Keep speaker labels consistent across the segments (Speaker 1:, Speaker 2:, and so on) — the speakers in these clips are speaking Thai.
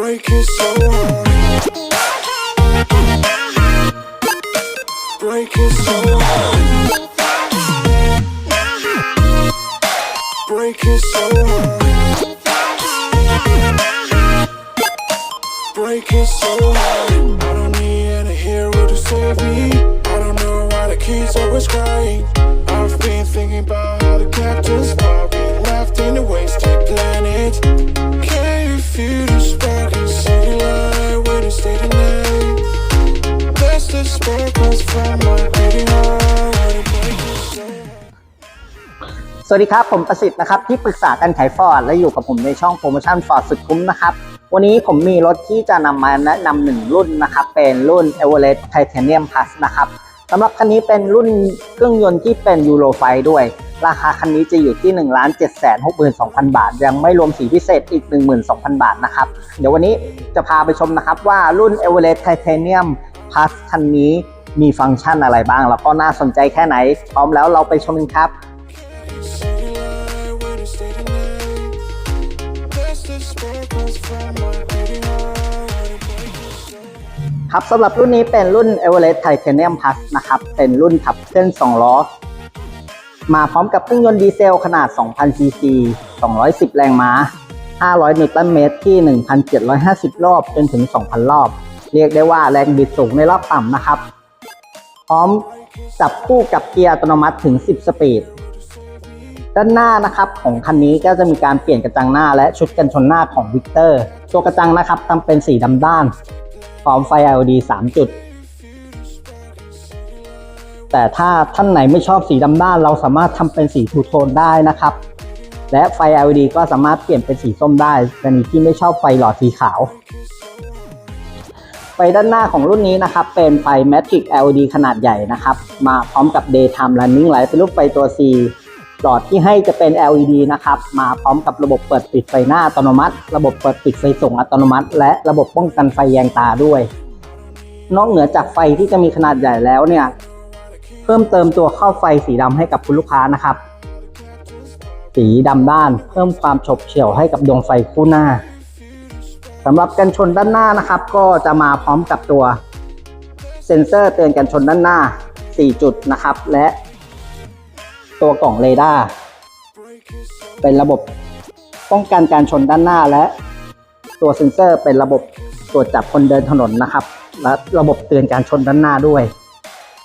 Speaker 1: break it so hard. Break it so hard. Break it so hard. Break it so hard. I don't need any hero to save me. I don't know why the kids always crying. I've been thinking about
Speaker 2: สวัสดีครับ ผมประสิทธิ์นะครับ ที่ปรึกษาการขายฟอร์ดและอยู่กับผมในช่องโปรโมชั่นฟอร์ดสุดคุ้มนะครับ วันนี้ผมมีรถที่จะนำมาแนะนำหนึ่งรุ่นนะครับ เป็นรุ่น e v e r e s t Titanium Plus นะครับสำหรับคันนี้เป็นรุ่นเครื่องยนต์ที่เป็นยูโรไฟด้วย ราคาคันนี้จะอยู่ที่ 1 7 6 2 0 0 0 บาท ยังไม่รวมสีพิเศษอีก 12,000 บาทนะครับ เดี๋ยววันนี้จะพาไปชมนะครับว่ารุ่น e v e r e s t Titanium Plus คันนี้มีฟังก์ชันอะไรบ้าง แล้วก็น่าสนใจแค่ไหน พร้อมแล้วเราไปชมกันครับ ครับสำหรับรุ่นนี้เป็นรุ่น e v e r e s t Titanium Plus นะครับ เป็นรุ่นขับเคลื่อน2ล้อ มาพร้อมกับเครื่องยนต์ดีเซลขนาด 2,000ซีซี210 แรงม้า 500 นิวตันเมตรที่ 1,750 รอบจนถึง 2,000 รอบ เรียกได้ว่าแรงบิดสูงในรอบต่ำนะครับ พร้อมจับคู่กับเกียร์อัตโนมัติถึง 10 สปีด ด้านหน้านะครับของคันนี้ก็จะมีการเปลี่ยนกระจังหน้าและชุดกันชนหน้าของวิกเตอร์ตัวกระจังนะครับทำเป็นสีดำด้าน พร้อมไฟ LED 3 จุด แต่ถ้าท่านไหนไม่ชอบสีดำด้าน เราสามารถทำเป็นสีทูโทนได้นะครับ และไฟ LED ก็สามารถเปลี่ยนเป็นสีส้มได้กรณีที่ไม่ชอบไฟหลอดสีขาว ไฟด้านหน้าของรุ่นนี้นะครับ เป็นไฟ Matrix LED ขนาดใหญ่นะครับ มาพร้อมกับ Daytime Running Light เป็นรูปไฟตัว C หลอดที่ให้จะเป็น LED นะครับ มาพร้อมกับระบบเปิดปิดไฟหน้าอัตโนมัติ ระบบเปิดปิดไฟส่งอัตโนมัติ และระบบป้องกันไฟแยงตาด้วย นอกเหนือจากไฟที่จะมีขนาดใหญ่แล้วเนี่ย เพิ่มเติมตัวเข้าไฟสีดำให้กับคุณลูกค้านะครับ สีดำด้านเพิ่มความฉบเฉี่ยวให้กับดวงไฟคู่หน้าำหรับกันชนด้านหน้านะครับ ก็จะมาพร้อมกับตัวเซ็นเซอร์เตือนกันชนด้านหน้า 4 จุดนะครับ และตัวกล่องเรดาร์เป็นระบบป้องกันการชนด้านหน้าและตัวเซ็นเซอร์เป็นระบบตรวจจับคนเดินถนนนะครับ และระบบเตือนการชนด้านหน้าด้วย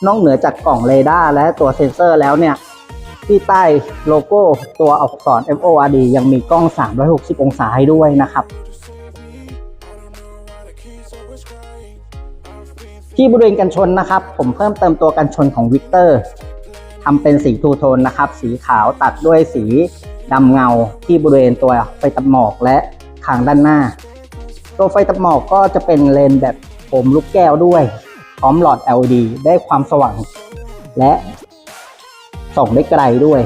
Speaker 2: นอกเหนือจากกล่องเรดาร์และตัวเซ็นเซอร์แล้วเนี่ย ที่ใต้โลโก้ตัวอักษร FORD ยังมีกล้อง 360 องศาให้ด้วยนะครับ ที่บริเวณกันชนนะครับ ผมเพิ่มเติมตัวกันชนของวิกเตอร์ทำเป็นสีทูโทนนะครับ สีขาวตัดด้วยสีดำเงาที่บริเวณตัวไฟตับหมอกและคางด้านหน้า ตัวไฟตับหมอกก็จะเป็นเลนส์แบบโผมลูกแก้วด้วย พร้อมหลอด LED ได้ความสว่าง และส่องได้ไกลด้วย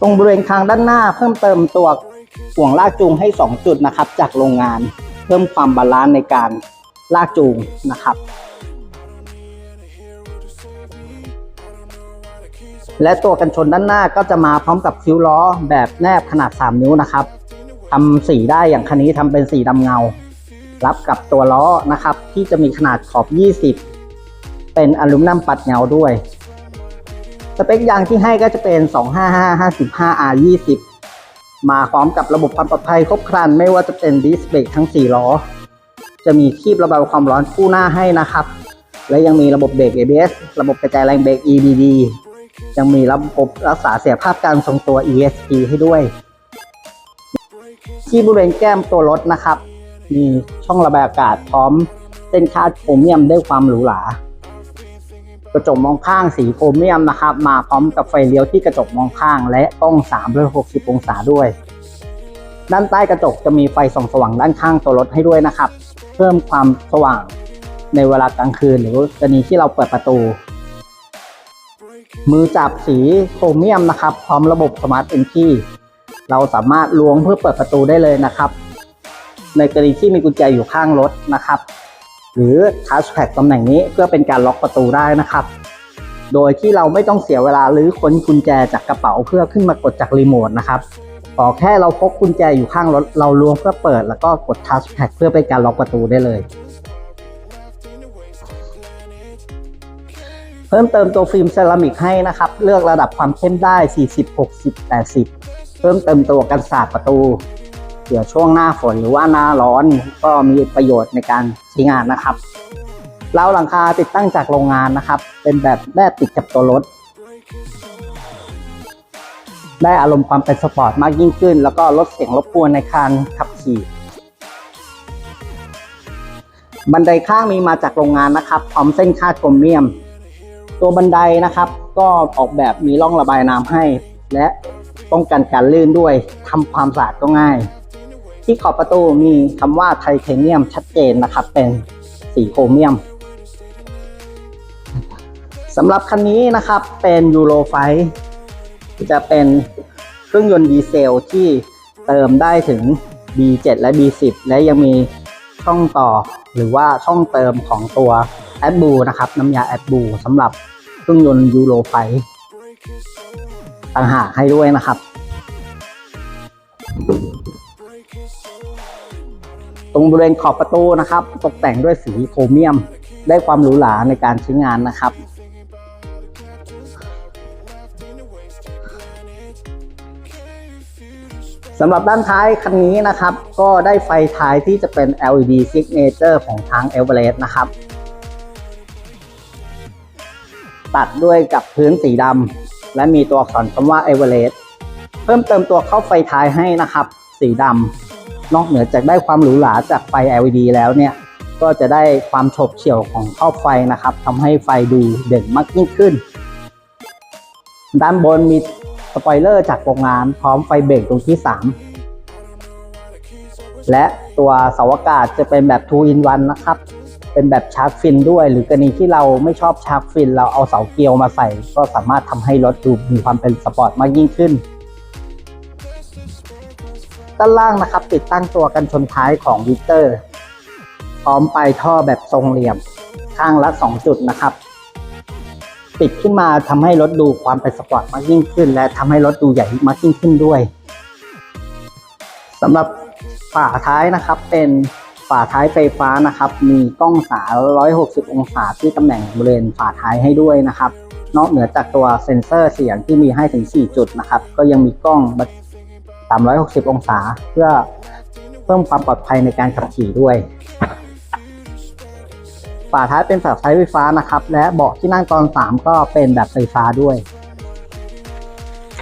Speaker 2: ตรงบริเวณคางด้านหน้าเพิ่มเติมตัว ห่วงลากจูงให้ 2 จุดนะครับ จากโรงงาน เพิ่มความบาลานซ์ในการลากจูงนะครับ และตัวกันชนด้านหน้าก็จะมาพร้อมกับคิ้วล้อแบบแนบขนาด 3 นิ้วนะครับทำสีได้อย่างคันนี้ทำเป็นสีดำเงา รับกับตัวล้อนะครับ ที่จะมีขนาดขอบ 20 เป็นอลูมิเนียมปัดเงาด้วย สเปคยางที่ให้ก็จะเป็น 255 55 R 20 มาพร้อมกับระบบความปลอดภัยครบครัน ไม่ว่าจะเป็นดิสเบรกทั้ง 4 ล้อ จะมีคีบระบายความร้อนคู่หน้าให้นะครับ และยังมีระบบเบรก ABS ระบบกระจายแรงเบรก EBD ยังมีระบบรักษาเสียภาพการทรงตัว ESP ให้ด้วย ที่บริเวณแก้มตัวรถนะครับ มีช่องระบายอากาศพร้อมเส้นคาดโครเมียมด้วยความหรูหรา กระจกมองข้างสีโครเมียมนะครับ มาพร้อมกับไฟเลี้ยวที่กระจกมองข้าง และกล้อง 360 องศาด้วย ด้านใต้กระจกจะมีไฟส่องสว่างด้านข้างตัวรถให้ด้วยนะครับ เพิ่มความสว่างในเวลากลางคืนหรือกรณีที่เราเปิดประตู มือจับสีโครเมียมนะครับ พร้อมระบบสมาร์ทเอนทีเราสามารถล้วงเพื่อเปิดประตูได้เลยนะครับ ในกรณีที่มีกุญแจอยู่ข้างรถนะครับ หรือทัชแพ็กตำแหน่งนี้เพื่อเป็นการล็อกประตูได้นะครับ โดยที่เราไม่ต้องเสียเวลาหรือค้นกุญแจจากกระเป๋าเพื่อขึ้นมากดจากรีโมทนะครับขอแค่เราพกกุญแจอยู่ข้างรถเราล้วงเพื่อเปิด แล้วก็กดทัชแพ็กเพื่อเป็นการล็อกประตูได้เลย เพิ่มเติมตัวฟิล์มเซรามิกให้นะครับ เลือกระดับความเข้มได้ 40 60 80 เพิ่มเติมตัวกันสาดประตู เดี๋ยวช่วงหน้าฝนหรือว่าหน้าร้อนก็มีประโยชน์ในการใช้งานนะครับเราหลังคาติดตั้งจากโรงงานนะครับ เป็นแบบแนบติดกับตัวรถ ได้อารมณ์ความเป็นสปอร์ตมากยิ่งขึ้น แล้วก็ลดเสียงรบกวนในการขับขี่ บันไดข้างมีมาจากโรงงานนะครับพร้อมเส้นคาดโครเมียม ตัวบันไดนะครับ ก็ออกแบบมีร่องระบายน้ำให้ และป้องกันการลื่นด้วยทำความสะอาดก็ง่าย ที่ขอบประตูมีคำว่าไทเทเนียมชัดเจนนะครับ เป็นสีโครเมียมสำหรับคันนี้นะครับเป็นยูโรไฟจะเป็นเครื่องยนต์ดีเซลที่เติมได้ถึง B7 และ B10 และยังมีช่องต่อหรือว่าช่องเติมของตัวแอดบูนะครับน้ำยาแอดบูสำหรับเครื่องยนต์ยูโรไฟต่างหากให้ด้วยนะครับ ตรงบริเวณขอบประตูนะครับ ตกแต่งด้วยสีโครเมียม ได้ความหรูหราในการใช้งานนะครับสำหรับด้านท้ายคันนี้นะครับ ก็ได้ไฟท้ายที่จะเป็น LED signature ของทาง e v e r e s t นะครับ ตัดด้วยกับพื้นสีดำและมีตัวอักษรคำว่า e v e r e s t เพิ่มเติมตัวเข้าไฟท้ายให้นะครับ สีดำ นอกเหนือจากได้ความหรูหราจากไฟ LED แล้วเนี่ยก็จะได้ความฉบเฉี่ยวของขอบไฟนะครับทำให้ไฟดูเด่นมากยิ่งขึ้น ด้านบนมีสปอยเลอร์จากโรงงานพร้อมไฟเบรกตรงที่ 3 และตัวเสาอากาศจะเป็นแบบ 2 in 1 นะครับ เป็นแบบชาร์จฟินด้วย หรือกรณีที่เราไม่ชอบชาร์จฟิน เราเอาเสาเกลียวมาใส่ ก็สามารถทำให้รถดูมีความเป็นสปอร์ตมากยิ่งขึ้น ด้านล่างนะครับ ติดตั้งตัวกันชนท้ายของวิเตอร์ พร้อมปลายท่อแบบทรงเหลี่ยม ข้างละ 2 จุดนะครับ ติดขึ้นมาทำให้รถดูความเป็นสปอร์ตมากยิ่งขึ้น และทำให้รถดูใหญ่มากยิ่งขึ้นด้วยสำหรับฝาท้ายนะครับเป็นฝาท้ายไฟฟ้านะครับ มีกล้องสา 160 องศาที่ตำแหน่งบริเวณฝาท้ายให้ด้วยนะครับ นอกเหนือจากตัวเซ็นเซอร์เสียงที่มีให้ถึง 4 จุดนะครับ ก็ยังมีกล้อง 360 องศา เพื่อเพิ่มความปลอดภัยในการขับขี่ด้วยฝาท้ายเป็นฝาท้ายไฟฟ้านะครับ และเบาะที่นั่งตอน 3 ก็เป็นแบบไฟฟ้าด้วย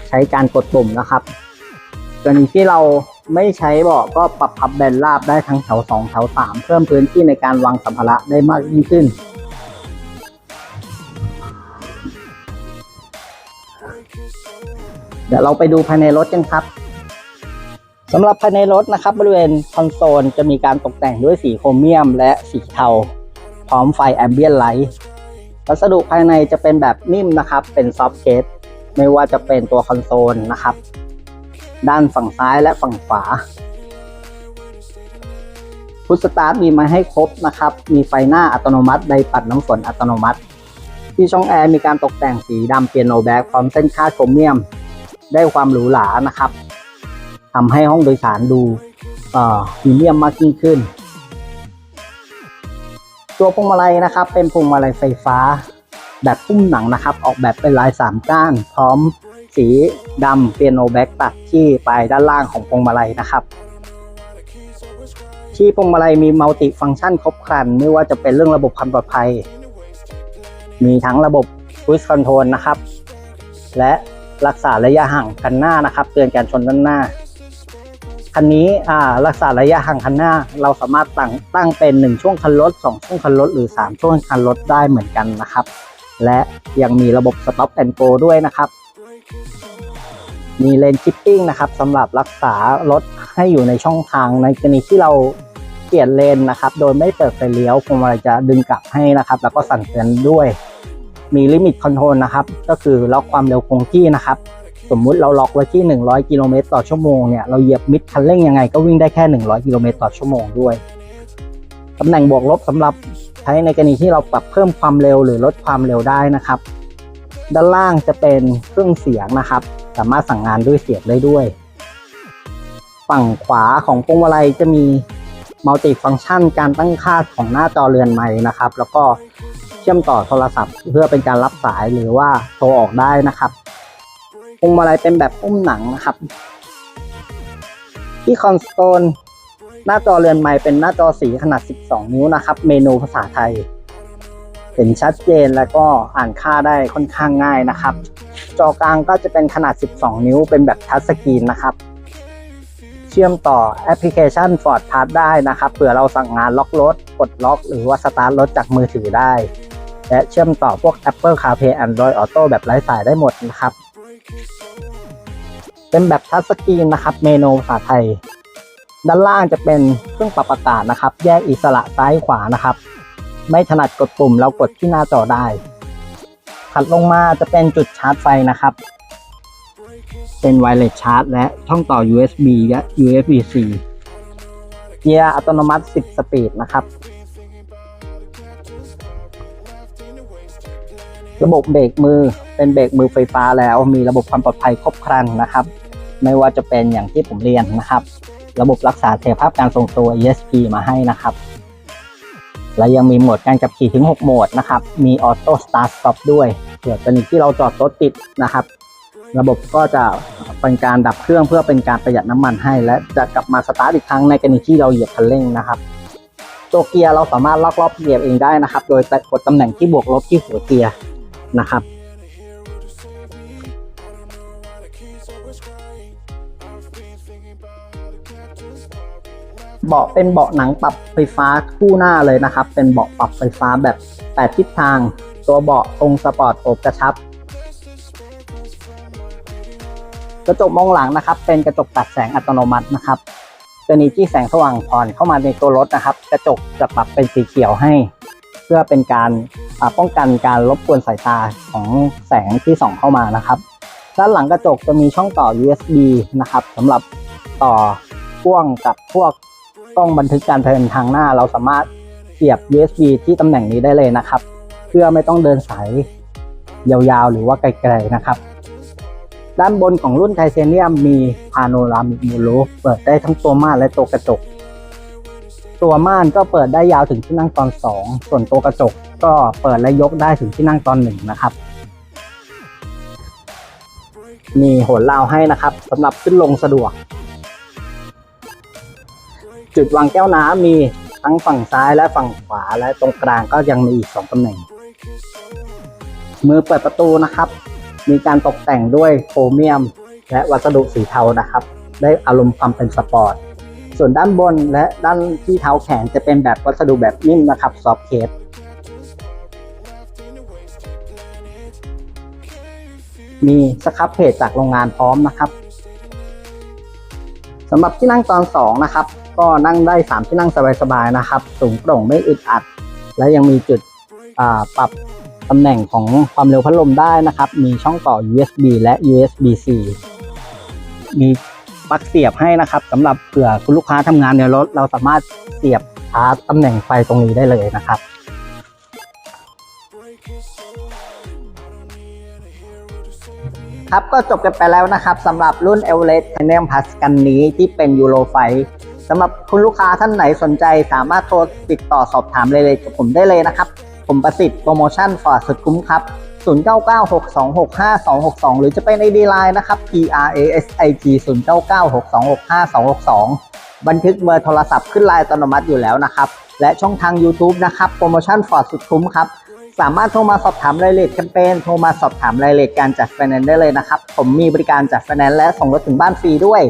Speaker 2: ใช้การกดปุ่มนะครับกรณีที่เราไม่ใช้เบาะก็ปรับพับแบนราบได้ทั้งแถว2แถว3เพิ่มพื้นที่ในการวางสัมภาระได้มากยิ่งขึ้น เดี๋ยวเราไปดูภายในรถกันครับ สำหรับภายในรถนะครับบริเวณคอนโซลจะมีการตกแต่งด้วยสีโครเมียมและสีเทา พร้อมไฟแอมเบียนไลท์วัสดุภายในจะเป็นแบบนิ่มนะครับ เป็นซอฟต์เคสไม่ว่าจะเป็นตัวคอนโซลนะครับ ด้านฝั่งซ้ายและฝั่งขวาพุทสตาร์ทมีมาให้ครบนะครับ มีไฟหน้าอัตโนมัติไดปัดน้ำฝนอัตโนมัติ ที่ช่องแอร์มีการตกแต่งสีดำเปียโนแบ็กพร้อมเส้นคาดโครเมียม ได้ความหรูหรานะครับ ทำให้ห้องโดยสารดูอ่อพรีเมียมมากยิ่งขึ้น ตัวพวงมาลัยนะครับ เป็นพวงมาลัยไฟฟ้า แบบพุ่มหนังนะครับ ออกแบบเป็นลายสามก้าน พร้อมสีดำเปียโนแบ็กตัดที่ปลายด้านล่างของพวงมาลัยนะครับ ที่พวงมาลัยมีมัลติฟังก์ชันครบครัน ไม่ว่าจะเป็นเรื่องระบบความปลอดภัย มีทั้งระบบ Cruise Control นะครับ และรักษาระยะห่างคันหน้านะครับ เตือนการชนด้านหน้า คันนี้รักษาระยะห่างคันหน้า เราสามารถตั้งตั้งเป็น 1 ช่วงคันรถ 2 ช่วงคันรถ หรือ 3 ช่วงคันรถได้เหมือนกันนะครับ และยังมีระบบ Stop and Go ด้วยนะครับ มีเลนชิปปิ้งนะครับสำหรับรักษารถให้อยู่ในช่องทางในกรณีที่เราเปลี่ยนเลนนะครับ โดยไม่เปิดไฟเลี้ยวพวงมาลัยจะดึงกลับให้นะครับ แล้วก็สั่นเตือนด้วย มีลิมิตคอนโทรลนะครับ ก็คือล็อกความเร็วคงที่นะครับ สมมุติเราล็อกไว้ที่ 100 กิโลเมตรต่อชั่วโมงเนี่ยเราเหยียบมิดคันเร่งยังไงก็วิ่งได้แค่ 100 กิโลเมตรต่อชั่วโมงด้วยตำแหน่งบวกลบสำหรับใช้ในกรณีที่เราปรับเพิ่มความเร็วหรือลดความเร็วได้นะครับ ด้านล่างจะเป็นเครื่องเสียงนะครับ สามารถสั่งงานด้วยเสียงได้ด้วย ฝั่งขวาของพวงมาลัยจะมีมัลติฟัง c t ชันการตั้งค่าของหน้าจอเรือนไม้นะครับ แล้วก็เชื่อมต่อโทรศัพท์ เพื่อเป็นการรับสายหรือว่าโทรออกได้นะครับ พวงมาลัยเป็นแบบอุ้มหนังนะครับ ที่คอนโซลหน้าจอเรือนไม้เป็นหน้าจอสีขนาด 12 นิ้วนะครับ เมนูภาษาไทย เห็นชัดเจนแล้วก็อ่านค่าได้ค่อนข้างง่ายนะครับ จอกลางก็จะเป็นขนาด 12 นิ้ว เป็นแบบทัชสกรีนนะครับ เชื่อมต่อแอปพลิเคชัน Ford Pass ได้นะครับเผื่อเราสั่งงานล็อกรถกดล็อก หรือว่าสตาร์ทรถจากมือถือได้ และเชื่อมต่อพวก Apple CarPlay Android Auto แบบไร้สายได้หมดนะครับ เป็นแบบทัชสกรีนนะครับ เมนูภาษาไทย ด้านล่างจะเป็นเครื่องปรับอากาศนะครับ แยกอิสระซ้ายขวานะครับ ไม่ถนัดกดปุ่มเรากดที่หน้าจอได้ ถัดลงมาจะเป็นจุดชาร์จไฟนะครับ เป็นไวเลสชาร์จและช่องต่อ USB และ USB-C เกียร์อัตโนมัติ 10 สปีดนะครับ ระบบเบรกมือเป็นเบรกมือไฟฟ้าแล้ว มีระบบความปลอดภัยครบครันนะครับ ไม่ว่าจะเป็นอย่างที่ผมเรียนนะครับ ระบบรักษาเสถียรภาพการทรงตัว ESP มาให้นะครับ และยังมีโหมดการขับขี่ถึง 6 โหมดนะครับ มีออโต้สตาร์ทสต็อปด้วยเผื่อกรณีที่เราจอดรถติดนะครับ ระบบก็จะเป็นการดับเครื่องเพื่อเป็นการประหยัดน้ำมันให้ และจะกลับมาสตาร์ทอีกครั้งในกรณีที่เราเหยียบคันเร่งนะครับตัวเกียร์เราสามารถล็อกรอบเกียร์เองได้นะครับ โดยกดตำแหน่งที่บวกลบที่หัวเกียร์ นะครับเบาะเป็นเบาะหนังปรับไฟฟ้าคู่หน้าเลยนะครับ เป็นเบาะปรับไฟฟ้าแบบ 8 ทิศทาง ตัวเบาะทรงสปอร์ตโอบกระชับ กระจกมองหลังนะครับ เป็นกระจกตัดแสงอัตโนมัตินะครับกรณีที่แสงสว่างผ่อนเข้ามาในตัวรถนะครับ กระจกจะปรับเป็นสีเขียวให้ พื่อเป็นการป้องกันการรบกวนสายตาของแสงที่ส่องเข้ามานะครับ ด้านหลังกระจกจะมีช่องต่อ USB นะครับสำหรับต่อพ่วงกับพวกกล้องบันทึกการเดินทางหน้า เราสามารถเสียบ USB ที่ตำแหน่งนี้ได้เลยนะครับ เพื่อไม่ต้องเดินสายยาวๆ หรือว่าไกลๆนะครับ ด้านบนของรุ่นไทเทเนียมมีพาโนรามิกมูลูเปิดได้ทั้งตัวม่านและตัวกระจก ตัวม่านก็เปิดได้ยาวถึงที่นั่งตอน 2 ส่วนตัวกระจกก็เปิดและยกได้ถึงที่นั่งตอน 1 นะครับ มีโหนราวให้นะครับสำหรับขึ้นลงสะดวก จุดวางแก้วน้ำมีทั้งฝั่งซ้ายและฝั่งขวาและตรงกลางก็ยังมีอีกสองตำแหน่ง มือเปิดประตูนะครับ มีการตกแต่งด้วยโครเมียม และวัสดุสีเทานะครับ ได้อารมณ์ความเป็นสปอร์ต ส่วนด้านบนและด้านที่เท้าแขนจะเป็นแบบวัสดุแบบนิ่มนะครับซอฟเคสมีสครับเพจจากโรงงานพร้อมนะครับสำหรับที่นั่งตอน2นะครับ ก็นั่งได้ 3 ที่นั่งสบายๆนะครับ สูงโปร่งไม่อึดอัด และยังมีจุดปรับตำแหน่งของความเร็วพัดลมได้นะครับ มีช่องต่อ USB และ USB-C มี ปลั๊กเสียบให้นะครับสำหรับเผื่อคุณลูกค้าทำงานในรถเราสามารถเสียบชาร์จตำแหน่งไฟตรงนี้ได้เลยนะครับ ครับก็จบกันไปแล้วนะครับสำหรับรุ่น e v e r e s t Titanium Plus กันนี้ที่เป็นยูโรไฟสำหรับคุณลูกค้าท่านไหนสนใจสามารถโทรติดต่อสอบถามเลยๆกับผมได้เลยนะครับ ผมประสิทธิ์โปรโมชั่นฟอร์ดสุดคุ้มครับ 0996265262 หรือจะเป็น ID Line นะครับ P R A S I T 0962265262 บันทึกเบอร์โทรศัพท์ขึ้นไลน์อัตโนมัติอยู่แล้วนะครับ และช่องทาง YouTube นะครับ โปรโมชั่นฟอร์ดสุดคุ้มครับ สามารถโทรมาสอบถามรายละเอียดแคมเปญโทรมาสอบถามรายละเอียดการจัดไฟแนนซ์ได้เลยนะครับ ผมมีบริการจัดไฟแนนซ์และส่งรถถึงบ้านฟรีด้วย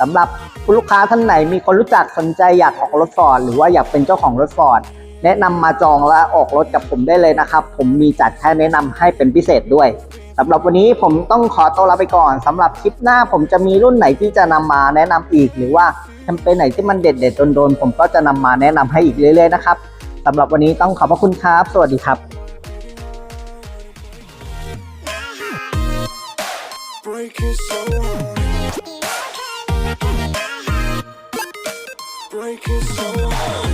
Speaker 2: สำหรับคุณลูกค้าท่านไหนมีคนรู้จักสนใจอยากออกรถฟอร์ดหรือว่าอยากเป็นเจ้าของรถฟอร์ด แนะนำมาจองและออกรถกับผมได้เลยนะครับ ผมมีจัดแค่แนะนำให้เป็นพิเศษด้วยสำหรับวันนี้ผมต้องขอตัวลาไปก่อนสำหรับคลิปหน้าผมจะมีรุ่นไหนที่จะนำมาแนะนำอีก หรือว่าแคมเปญไหนที่มันเด็ดๆโดนๆผมก็จะนำมาแนะนำให้อีกเรื่อยๆนะครับสำหรับวันนี้ต้องขอบพระคุณครับ สวัสดีครับ
Speaker 1: break it so hard. Break it so hard.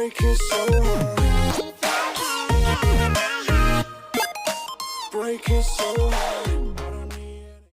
Speaker 1: Break it so hard. Break it so hard.